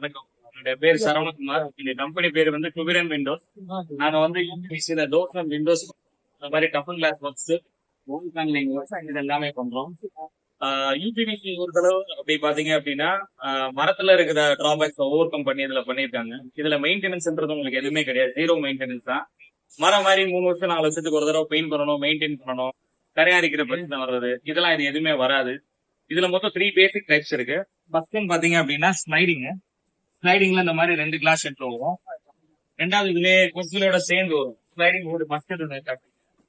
வணக்கம். என்னுடைய பேர் சரவணகுமார். இந்த கம்பெனி பேர் வந்து குபிரன் விண்டோஸ். நாங்க வந்து யூபிசில டோர்ஸ் அண்ட் விண்டோஸ் இந்த மாதிரி டஃபன் கிளாஸ் ஒர்க்ஸ் ஹோம் பேனலிங் இது எல்லாமே பண்றோம். யூபிவிசி பொறுத்தளவு அப்படி பாத்தீங்க அப்படின்னா மரத்துல இருக்கிற டிராபேக்ஸ் ஓவர் கம் பண்ணி இதுல பண்ணிருக்காங்க இதுல மெயின்டெனன்ஸ்ன்றது உங்களுக்கு எதுவுமே கிடையாது. ஜீரோ மெயின்டெனன்ஸ் தான். மரம் மாதிரி மூணு வருஷம் நாலு வருஷத்துக்கு ஒரு தடவை பெயிண்ட் பண்ணணும் மெயின்டைன் பண்ணணும். கரையாடிக்கிற பிரச்சனை வர்றது. இதெல்லாம் இது எதுவுமே வராது. இதுல மொத்தம் த்ரீ பேசிக் டைப்ஸ் இருக்கு. ஃபர்ஸ்ட் பாத்தீங்க அப்படின்னா ஸ்லைடிங் ஸ்லைடிங்ல இந்த மாதிரி ரெண்டு கிளாஸ் எடுத்து வரும் ரெண்டாவது இதுலயே கொசுலோட சேர்ந்து வரும். ஸ்லைடிங் ஒரு மஸ்ட்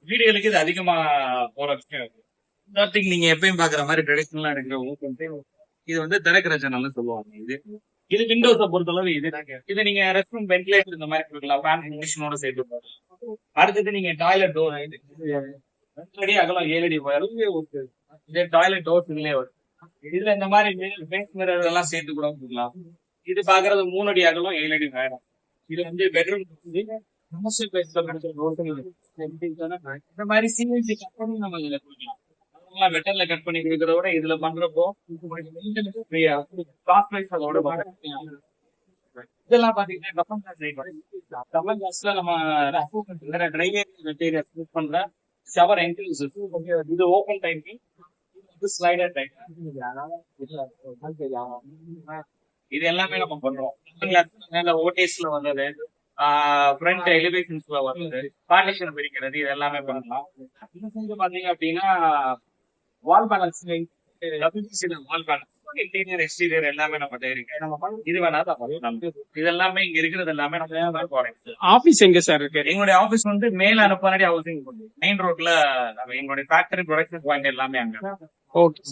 வீடுகளுக்கு இது அதிகமா போற விஷயம் இருக்கு நீங்க எப்பயும் பாக்குற மாதிரி ட்ரெடிஷனலா இருக்கிற ஓப்பன் இது வந்து திறக்கிற ஜன்னல்னு சொல்லுவாங்க இது. இது விண்டோஸ பொறுத்தளவு இது இது நீங்க ரெஸ்ட் ரூம் வென்டிலேட்டர் இந்த மாதிரி கொடுக்கலாம். ஃபேன் கண்டிஷனோட சேர்த்து அடுத்தது நீங்க டாய்லெட் டோர் ரெண்டு அடி அகலம் ஏழு அடி உயரம். இதே டாய்லெட் டோர்ஸ் இதுலயே வரும். இதுல இந்த மாதிரி ஃபேஸ் மிரர் எல்லாம் சேர்த்து கூட கொடுக்கலாம். இது பாக்குறது மூணு அடி அகலம் ஏழு அடி வேணும் இது வந்து பெட்ரூம் இந்த மாதிரி சிஎன்சி கட் பண்ணி நம்ம இதுல கொடுக்கலாம். அதெல்லாம் வெட்டர்ல கட் பண்ணி கொடுக்கறத விட இதுல பண்றப்போ ஃப்ரீயா காஸ்ட் பிரைஸ் அதோட இதெல்லாம் பாத்தீங்கன்னா டபன் கிளாஸ் டபன் கிளாஸ்ல நம்ம வேற டிரைவேஜ் மெட்டீரியல் யூஸ் பண்ற ஷவர் என்ட்ரன்ஸ் இது ஓபன் டைப்பிங் இது ஸ்லைடர் டைப் இது எல்லாமே நம்ம பண்றோம். மேல ஓடிஎஸ்ல வந்தது ஃப்ரண்ட் எலிவேஷன்ஸ்ல வந்தது பார்ட்டிஷன் பிரிக்கிறது இது எல்லாமே பண்ணலாம். இந்த சைடு பாத்தீங்க அப்படின்னா wall panels wall panel interior exterior எல்லாமே நம்ம இருக்கு இது வேணா தான். இது எல்லாமே இங்க இருக்கிறது எல்லாமே நம்ம ஆபீஸ் எங்க சார் இருக்கு? எங்களுடைய ஆபீஸ் வந்து மேல அனுப்பானடி ஹவுசிங் மெயின் ரோட்ல எங்களுடைய ஃபேக்டரி ப்ரொடக்ஷன் பாயிண்ட் எல்லாமே அங்க ஓகே